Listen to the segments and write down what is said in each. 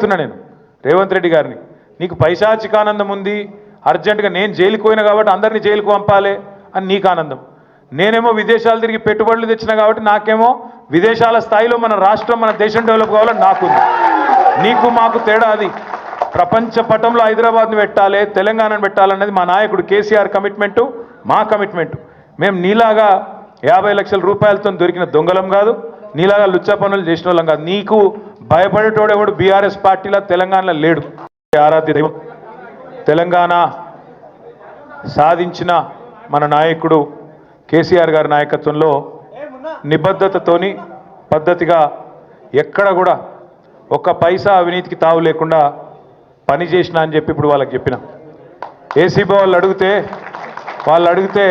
చెప్తున్నా నేను. రేవంత్ రెడ్డి గారిని. నీకు పైశాచికానందం ఉంది. అర్జెంటుగా నేను జైలుకు పోయినా కాబట్టి అందరినీ జైలుకు పంపాలి అని నీకు ఆనందం. నేనేమో విదేశాలు తిరిగి పెట్టుబడులు తెచ్చినా కాబట్టి నాకేమో విదేశాల స్థాయిలో మన రాష్ట్రం మన దేశం డెవలప్ కావాలని నాకుంది. నీకు మాకు తేడా అది. ప్రపంచ పటంలో హైదరాబాద్ని పెట్టాలి తెలంగాణను పెట్టాలన్నది మా నాయకుడు కేసీఆర్ కమిట్మెంటు మా కమిట్మెంట్. మేము నీలాగా యాభై లక్షల రూపాయలతో దొరికిన దొంగలం కాదు నీలాగా లుచ్చా పనులు చేసిన వాళ్ళం కాదు. నీకు భయపడేటోడు ఎవడు? బీఆర్ఎస్ పార్టీలో తెలంగాణలో లేడు. ఆరాధ్య దైవం. తెలంగాణ సాధించిన మన నాయకుడు కేసీఆర్ గారి నాయకత్వంలో నిబద్ధతతోని పద్ధతిగా ఎక్కడ కూడా ఒక్క పైసా అవినీతికి తావు లేకుండా పనిచేసిన అని చెప్పి ఇప్పుడు వాళ్ళకి చెప్పిన. ఏసీబీ వాళ్ళు అడిగితే వాళ్ళు అడిగితే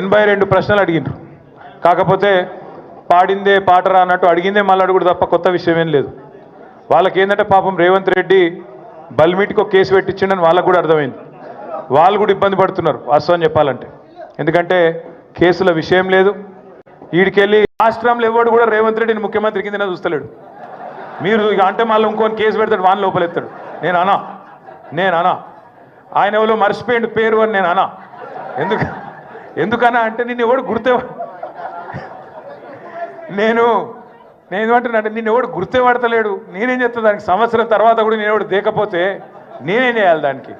ఎనభై రెండు ప్రశ్నలు అడిగినారు కాకపోతే పాడిందే పాటరా అన్నట్టు అడిగిందే మళ్ళీ అడుగుడు తప్ప కొత్త విషయం ఏం లేదు. వాళ్ళకి ఏంటంటే పాపం రేవంత్ రెడ్డి బల్మీటికి ఒక కేసు పెట్టించిండని వాళ్ళకు కూడా అర్థమైంది. వాళ్ళు కూడా ఇబ్బంది పడుతున్నారు వాస్తవం చెప్పాలంటే. ఎందుకంటే కేసుల విషయం లేదు. వీడికెళ్ళి రాష్ట్రంలో ఎవడు కూడా రేవంత్ రెడ్డిని ముఖ్యమంత్రి కింద చూస్తలేడు. మీరు ఇక అంటే మళ్ళీ ఇంకొని కేసు పెడతాడు వాన్ లోపలెత్తాడు నేను అనా నేను అనా. ఆయన ఎవరో మర్చిపోయిండు పేరు అని నేను అనా. ఎందుకు ఎందుకనా అంటే నిన్ను ఎవడు గుర్తే నేను నేను ఏమంటున్నా నేను ఎవడు గుర్తే పడతలేడు నేనేం చేస్తా దానికి సంవత్సరం తర్వాత కూడా నేను ఎవడు దేకపోతే నేనేం చేయాలి దానికి?